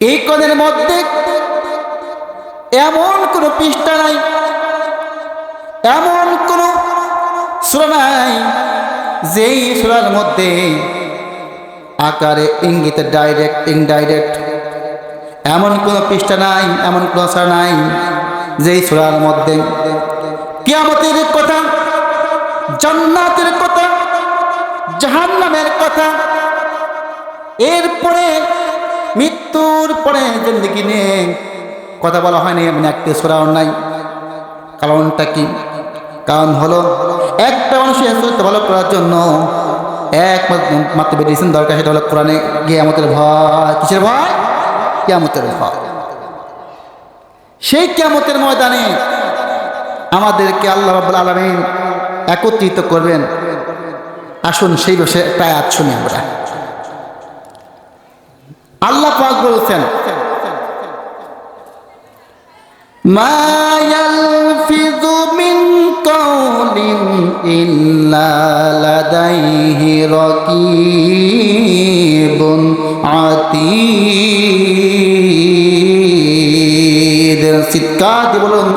এই কদের মধ্যে এমন কোনো পৃষ্ঠা নাই, এমন কোনো সুরা নাই যেই সুরার মধ্যে আকারে ইঙ্গিতে ডাইরেক্ট ইনডাইরেক্ট এমন কোনো পৃষ্ঠা নাই, এমন কোনো সুরা নাই যেই সুরার মধ্যে কিয়ামতের কথা, জান্নাতের কথা, জাহান্নামের কথা, এরপরে মৃত্যুর পরে জিন্দগি নিয়ে কথা বলা হয়নি, এমন একটি সুরাও নাই। কারণটা কি? কারণ হলো, একটা মানুষের ভালো করার জন্য এক মাত্র মেডিসিন দরকার, সেটা হলো কোরআনে কিয়ামতের ভয়। কিসের ভয়? কিয়ামতের ভয়। সেই কিয়ামতের ময়দানে আমাদেরকে আল্লাহ রাব্বুল আলামিন একত্রিত করবেন। আসুন সেই বসে প্রায় আয়াত শুনি আমরা। আল্লাহ পাক বলছেন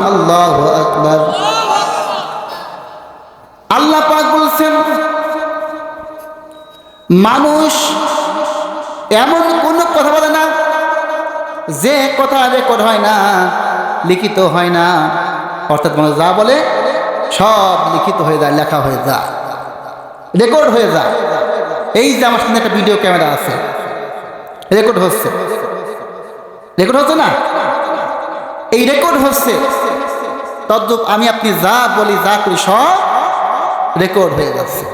আল্লাহু আকবার। আল্লাহ পাক বলছেন মানুষ এমন যে কথা রেকর্ড হয় না, লিখিত হয় না, অর্থাৎ মানুষ যা বলে, সব লিখিত হয়ে যায়, লেখা হয়ে যায় রেকর্ড হয়ে যায়। এই যে আমার সামনে একটা ভিডিও ক্যামেরা আছে রেকর্ড হচ্ছে। রেকর্ড হচ্ছে না? এই রেকর্ড হচ্ছে। তদ্রুপ আমি আপনি যা বলি, যা করি, সব রেকর্ড হয়ে যাচ্ছে।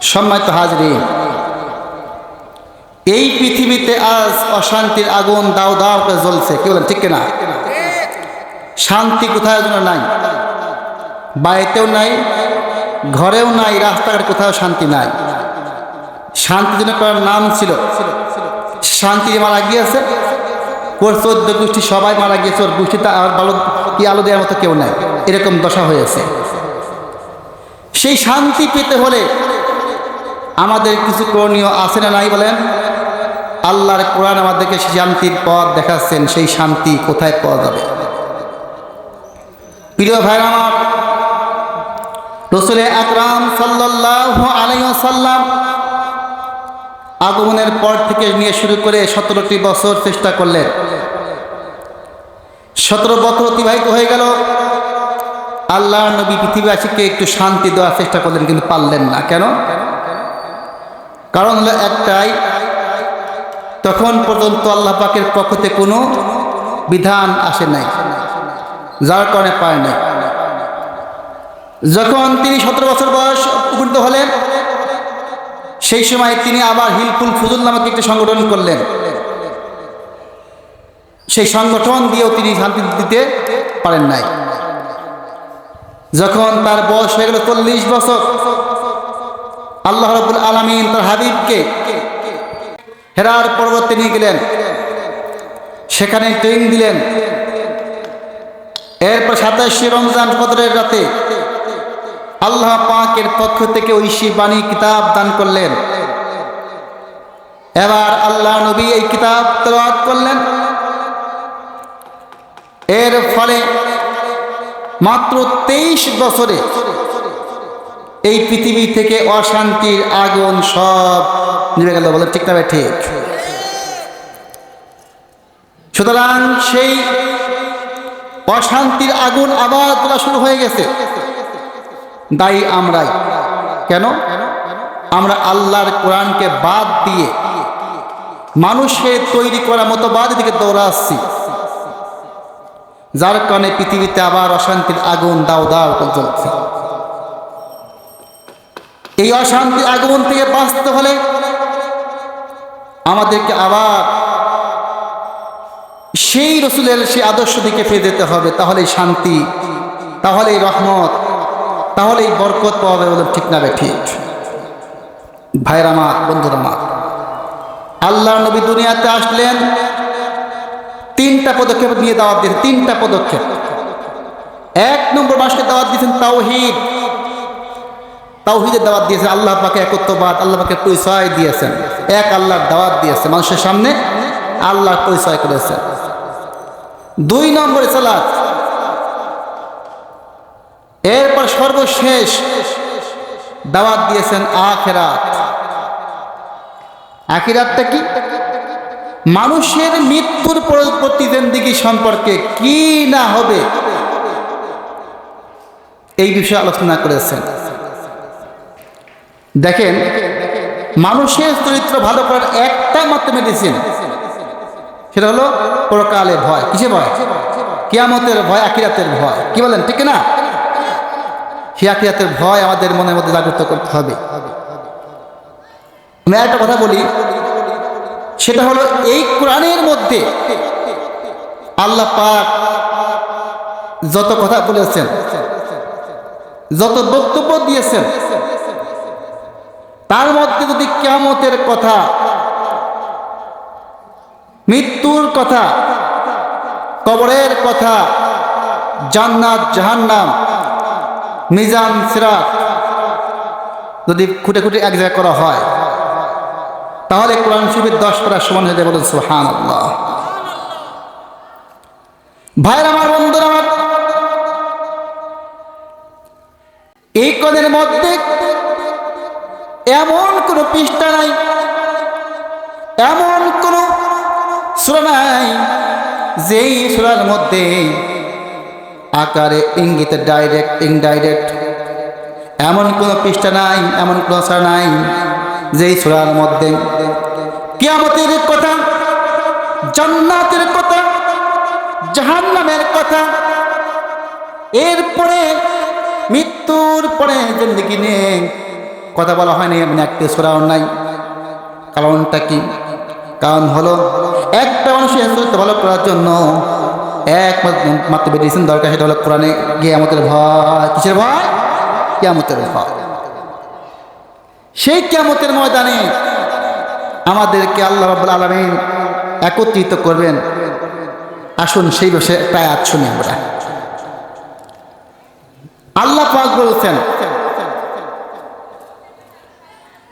সম্মানিত হাজরি এই পৃথিবীতে আজ অশান্তির আগুন দাও দাও করে জ্বলছে। কি বলেন, ঠিক না শান্তি কোথায় যেন নাই। বাড়িতেও নাই, ঘরেও নাই, রাস্তাঘাট কোথাও শান্তি নাই। শান্তি যেন করার নাম ছিল। শান্তি মারা গিয়েছে, ওর চোদ্দ গোষ্ঠী সবাই মারা গিয়েছে, ওর গোষ্ঠীতে আর ভালো কি আলো দেওয়ার মতো কেউ নাই। এরকম দশা হয়েছে। সেই শান্তি পেতে হলে আমাদের কিছু করণীয় আছে না নাই বলেন? আল্লাহর কোরআন আমাদেরকে শান্তির পথ দেখাচ্ছেন, সেই শান্তি কোথায় পাওয়া যাবে? প্রিয় ভাই আমার রসুল আকরাম সাল্লাহ আলাইসাল্লাম আগমনের পর থেকে নিয়ে শুরু করে সতেরোটি বছর চেষ্টা করলেন। সতেরো বছর অতিবাহিত হয়ে গেল। আল্লাহ নবী পৃথিবীবাসীকে একটু শান্তি দেওয়ার চেষ্টা করলেন, কিন্তু পারলেন না। কেন? কারণ হলো একটাই তখন পর্যন্ত আল্লাহ পাকের পক্ষ থেকে কোনো বিধান আসে নাই। যার কারণে পায় নাই। যখন তিনি সতেরো বছর বয়স উপনীত হলেন, সেই সময় তিনি আবার হিলফুল ফুজুল নামক একটি সংগঠন করলেন। সেই সংগঠন দিয়েও তিনি শান্তি দিতে পারেন নাই। যখন তার বয়স হয়ে গেল চল্লিশ বছর, আল্লাহ রবুল আলমিন তার হাবিবকে হেরার পর্বতে নিয়ে গেলেন। সেখানে ট্রেন দিলেন। এরপর সাতাশে রমজান কদরের রাতে আল্লাহ পাকের পক্ষ থেকে ঐশী বাণী কিতাব দান করলেন। এবার আল্লাহ নবী এই কিতাব তলাদ করলেন। এর ফলে মাত্র তেইশ বছরে এই পৃথিবী থেকে অশান্তির আগুন সব নিভে গেল, বলে ঠিক না ঠিক। সুতরাং সেই অশান্তির আগুন আবার তোলা শুরু হয়ে গেছে। দায়ী আমরাই। কেন? আমরা আল্লাহর কোরআনকে বাদ দিয়ে মানুষের তৈরি করা মতো বাদ দিকে দৌড়াচ্ছি। যার কারণে পৃথিবীতে আবার অশান্তির আগুন দাও দাও জ্বলছে এই অশান্তি আগমন থেকে বাঁচতে হলে আমাদেরকে আবার সেই রসুলের সেই আদর্শ দিকে ফিরে যেতে হবে। তাহলেই শান্তি তাহলেই রহমত, তাহলে এই বরকত পাওয়া যাবে বলে ঠিক না ঠিক। ভাইয়ের আমার, বন্ধুর আমার আল্লাহ নবী দুনিয়াতে আসলেন, তিনটা পদক্ষেপ নিয়ে দাওয়াত দিয়েছেন, তিনটা পদক্ষেপ। এক নম্বর মানুষকে দাওয়াত দিয়েছেন তাওহিদ। তাওহিদের দাওয়াত দিয়েছেন, আল্লাহ পাকে একত্ববাদ, আল্লাহ পাকে পরিচয় দিয়েছেন। এক আল্লাহর দাওয়াত দিয়েছেন, মানুষের সামনে আল্লাহর পরিচয় করেছেন। দুই নম্বরে সালাত। এরপর সর্বশেষ দাওয়াত দিয়েছেন আখেরাত। আখিরাতটা কি? মানুষের মৃত্যুর জিন্দিগি সম্পর্কে কি না হবে, এই বিষয়ে আলোচনা করেছেন। দেখেন, মানুষের চরিত্র ভালো করার একটা মাত্র মেডিসিন সেটা হলো পরকালের ভয়। কিসে ভয়? কিয়ামতের ভয় আকিরাতের ভয়। কি বলেন, ঠিক না সে আখিরাতের ভয় আমাদের মনের মধ্যে জাগ্রত করতে হবে। আমি একটা কথা বলি, সেটা হলো এই কোরআনের মধ্যে আল্লাহ পাক যত কথা বলেছেন, যত বক্তব্য দিয়েছেন তার মধ্যে যদি কেমতের কথা, মৃত্যুর কথা, কবরের কথা, জান্নাত, জাহান্নাম, মিজান, সিরাত যদি খুঁটে খুঁটে এক জায়গায় করা হয়, তাহলে কোরআন শরীফের দশ পড়ার সমান হয়ে যায় বলুন সুহান ভাইয়ের আমার বন্ধুরা এই কদের মধ্যে এমন কোনো পৃষ্ঠা নাই। এমন কোনো সুরা নাই, যেই সুরার মধ্যে আকারে ইঙ্গিতে ডাইরেক্ট ইনডাইরেক্ট এমন কোনো পৃষ্ঠা নাই, এমন কোনো সুরা নাই, যেই সুরার মধ্যে কিয়ামতের কথা, জান্নাতের কথা, জাহান্নামের কথা, এরপরে মৃত্যুর পরে জিন্দগি নিয়ে কথা বলা হয়নি এমন একটি সুরাও নাই। কারণটা কি? কারণ হলো, একটা মানুষের চরিত্র ভালো করার জন্য এক মাত্র মেডিসিন দরকার, সেটা হলো কোরআনে গিয়ে আমাদের ভয়। কিসের ভয়? কেয়ামতের ভয়। সেই কেয়ামতের ময়দানে আমাদেরকে আল্লাহ রাবুল আলমিন একত্রিত করবেন। আসুন সেই বসে প্রায় শুনি আমরা। আল্লাহ পাক বলছেন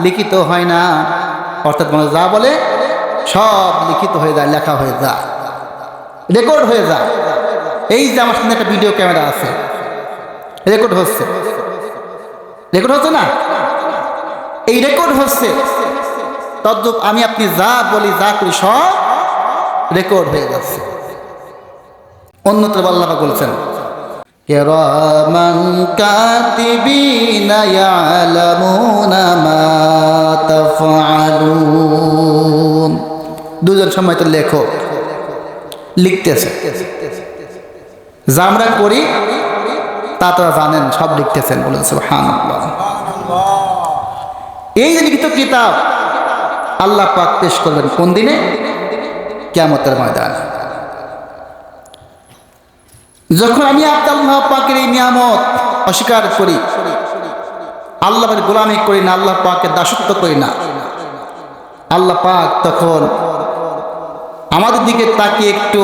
লিখিত হয় না। অর্থাৎ মানুষ যা বলে সব লিখিত হয়ে যায়, লেখা হয়ে যায় রেকর্ড হয়ে যায়। এই যে আমার সামনে একটা ভিডিও ক্যামেরা আছে রেকর্ড হচ্ছে। রেকর্ড হচ্ছে না? এই রেকর্ড হচ্ছে। তদ্রুপ আমি আপনি যা বলি, যা করি, সব রেকর্ড হয়ে যাচ্ছে। অন্যত্র আল্লাহ বলছেন كراما كاتبين يعلمون ما تفعلون দুজন সময় তো লেখক লিখতেছে যা আমরা করি তা তারা জানেন সব লিখতেছেন বলেন সুবহানাল্লাহ এই যে লিখিত কিতাব আল্লাহ পাক পেশ করবেন কোন দিনে কেমতের ময়দানে যখন আমি আল্লাহ পাকের এই নিয়ামত অস্বীকার করি, আল্লাহের গোলামি করি না, আল্লাহ পাকের দাসত্ব করি না, আল্লাহ পাক তখন আমাদের দিকে তাকে একটু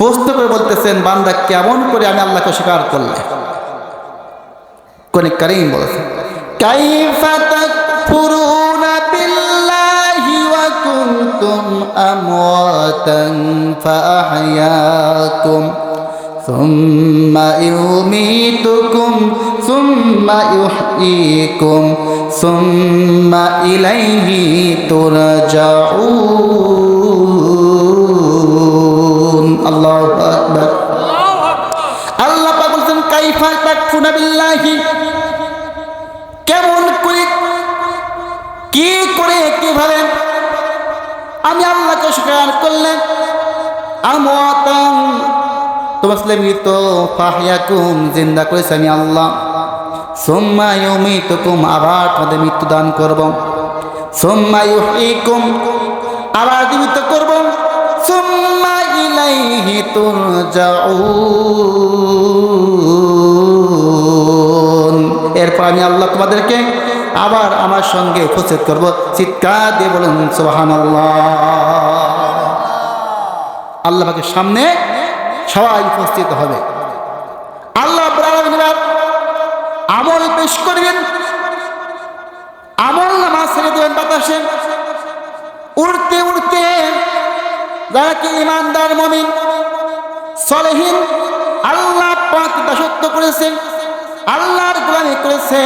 প্রশ্ন করে বলতেছেন, বান্দা কেমন করে আমি আল্লাহকে অস্বীকার করলে? কোন কারিম বলেছেন, কাইফা তাকফুরুনা ثم يميتكم ثم يحييكم ثم إليه ترجعون মৃত, ফাহিয়াকুম, জিন্দা আমি আল্লাহ। আবার তোমাদের মৃত্যু দান করব। আবার জীবিত এরপর আমি আল্লাহ তোমাদেরকে আবার আমার সঙ্গে উপস্থিত করব। চিৎকার দিয়ে বলুন, সুবহানাল্লাহ। আল্লাহ পাকের সামনে সবাই উপস্থিত হবে। আল্লাহ আমল পেশ করবেন, আমল নামা ছেড়ে দেবেন বাতাসে। উড়তে উড়তে যারা কি ইমানদার মমিন, সলেহীন, আল্লাহ পাক দাসত্ব করেছেন, আল্লাহর গোলামি করেছে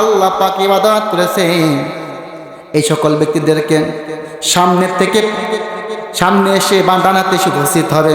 আল্লাহ পাক ইবাদত করেছে এই সকল ব্যক্তিদেরকে সামনের থেকে সামনে এসে বা ডানাতে এসে উপস্থিত হবে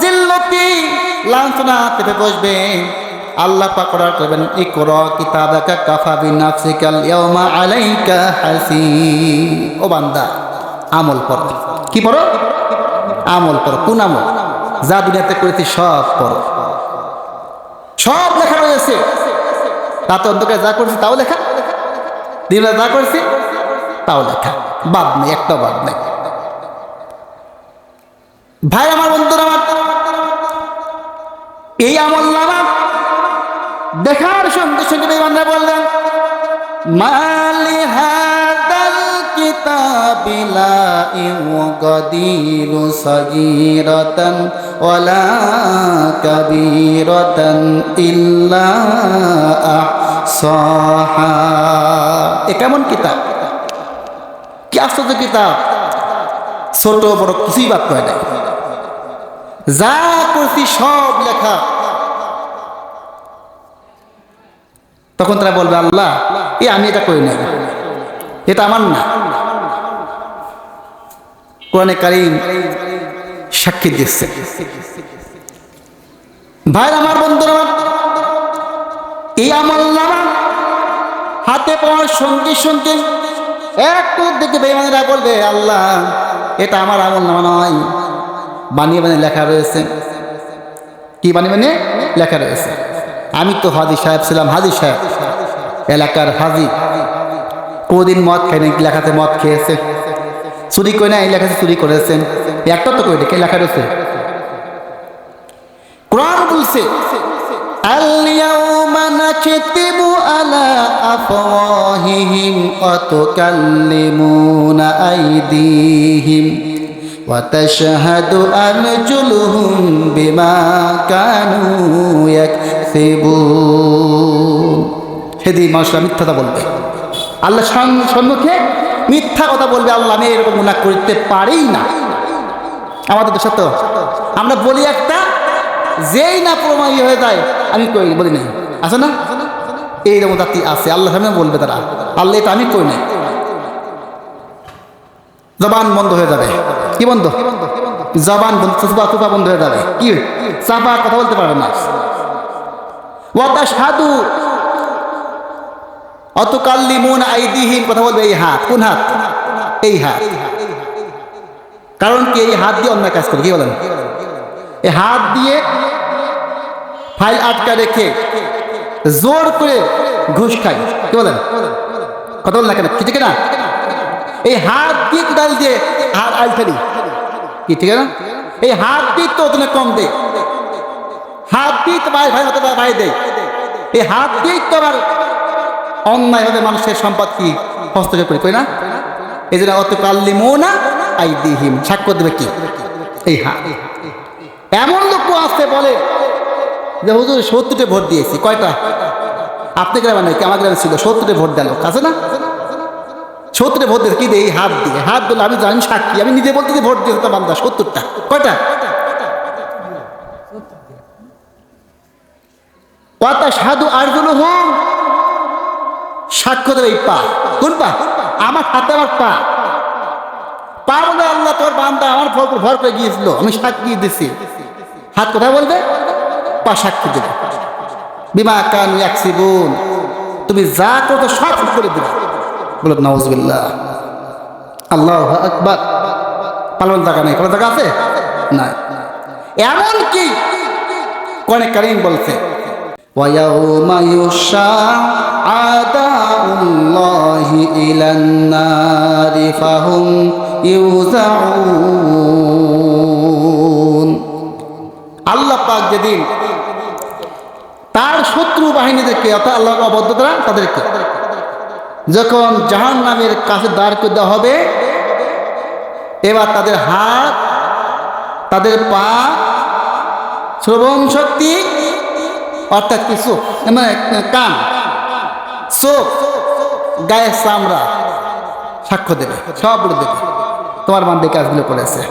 জিল্লতি, লাঞ্ছনা তেপে বসবে। আল্লাহ পাক অর্ডার করবেন, ইকরা কিতাবাকা কাফা বিনাফসিকাল ইয়াউমা আলাইকা হাসি ও বান্দা, আমল পড়ো কি পড়ো? আমল পড়ো কোন আমল? যা দুনিয়াতে করেছি সব পড়ো সব লেখা রয়েছে। রাতে অন্ধকারে যা করছি তাও লেখা। দিনে যা করছি তাও লেখা। বাদ নেই, একটা বাদ নেই। ভাই, আমার বন্ধুরা এই আমল নামা দেখার সঙ্গে সঙ্গে বেমানরা বললেন এ কেমন কিতাব? কি আশ্চর্য কিতাব? ছোট বড় কিছুই বাদ হয় যা করছি সব লেখা। তখন তারা বলবে, আল্লাহ, এ আমি এটা করি নাই। এটা আমার না। কোরআনে কারিম সাক্ষী দিচ্ছে। ভাই আমার বন্ধুরা এই আমল নামা হাতে পাওয়ার সঙ্গে সঙ্গে একটু দিকে বেমানেরা বলবে, আল্লাহ, এটা আমার আমল নামা নয়। বানিয়ে বানিয়ে লেখা রয়েছে কি বানিয়ে বানিয়ে লেখা রয়েছে আমি তো হাজি সাহেব ছিলাম হাজি সাহেব এলাকার হাজি কোদিন মদ খাই নাকি লেখাতে মদ খেয়েছে চুরি করে না এই লেখাতে চুরি করেছেন একটা তো করে কে লেখা রয়েছে কোরআন বলছে اليوم نكتب على أفواههم وتكلمنا أيديهم وتشهد أرجلهم بما كانوا يكسبون সেদিন মানুষরা মিথ্যাটা বলবে আল্লাহ সাম- সম্মুখে মিথ্যা কথা বলবে আল্লাহ আমি এরকম গুণা করতে পারি না আমাদের তো সত্য আমরা বলি একটা যেই না প্রমাণী হয়ে যায় আমি কই বলি নাই আছে না এইরকম জাতি আছে আল্লাহ সামনে বলবে তারা আল্লাহ এটা আমি কই নাই জবান বন্ধ হয়ে যাবে কি বন্ধ? জবান বন্ধ, চুপা চুপা বন্ধ হয়ে যাবে। কি? চাপা কথা বলতে পারবে না। ওয়াতা সাধু অত কাল্লি মন আইদিহীন কথা বলবে এই হাত, কোন হাত? এই হাত। কারণ কি? এই হাত দিয়ে অন্য কাজ করে, কি বলেন? এই হাত দিয়ে ফাইল আটকা রেখে জোর করে ঘুষ খাই কি বলেন? কথা বলেন না কেন? কি ঠিক না? এই হাত দিয়ে কোদাল দিয়ে হাত আল ফেলি। কি, ঠিক না? এই হাত দিয়ে তো ওখানে কম দে। হাত দিয়ে তো ভাই ভাই হতে ভাই দেয় এই হাত দিয়েই তো আবার অন্যায়ভাবে মানুষের সম্পদ কি? হস্তক্ষেপ করে না? এই জন্য অত কাল্লি না আই দিহিম সাক্ষ্য দেবে কি? এই হাত। এমন লোক আসতে বলে যে, হুজুর, সত্তরটে ভোট দিয়েছি। কয়টা? আপনি গ্রামে নাই কি? আমার গ্রামে ছিল, সত্তরটে ভোট দেন আছে না? সত্তরে ভোট দিয়েছে কি দিয়ে হাত দিয়ে। হাত দিলে আমি জানি সাক্ষী। আমি নিজে বলতে ভোট দিয়েছি তো বান্দা, সত্তরটা। কয়টা? কথা সাধু আরজুল হোম সাক্ষ্য দেবে এই পা। কোন পা? আমার হাতে আমার পা। পা আল্লাহ, তোর বান্দা আমার ভর করে গিয়েছিল। আমি সাক্ষী দিছি। হাত কোথায় বলবে? পা সাক্ষী দেবে। বিমা কান ইয়াকসিবুন। তুমি যা করতো সব করে দিবে। বলো নওয়াজবিল্লাহ আল্লাহ আকবার পালন জায়গা নেই পালন জায়গা আছে নাই এমন কি কোরআনে কারীম বলছে ويوم يشاع أعداء الله إلى النار فهم يوزعون আল্লাহ পাক যেদিন তার শত্রু বাহিনীদেরকে অর্থাৎ আল্লাহর অবদ্ধতা তাদেরকে যখন জাহান নামের কাছে দাঁড় করে দেওয়া হবে, এবার তাদের হাত, তাদের পা, শ্রবণ শক্তি, অর্থাৎ কি চোখ মানে কান চোখ গায়ে চামড়া, সাক্ষ্য দেবে, সব দেবে। তোমার বান্ধে কাজগুলো করেছে।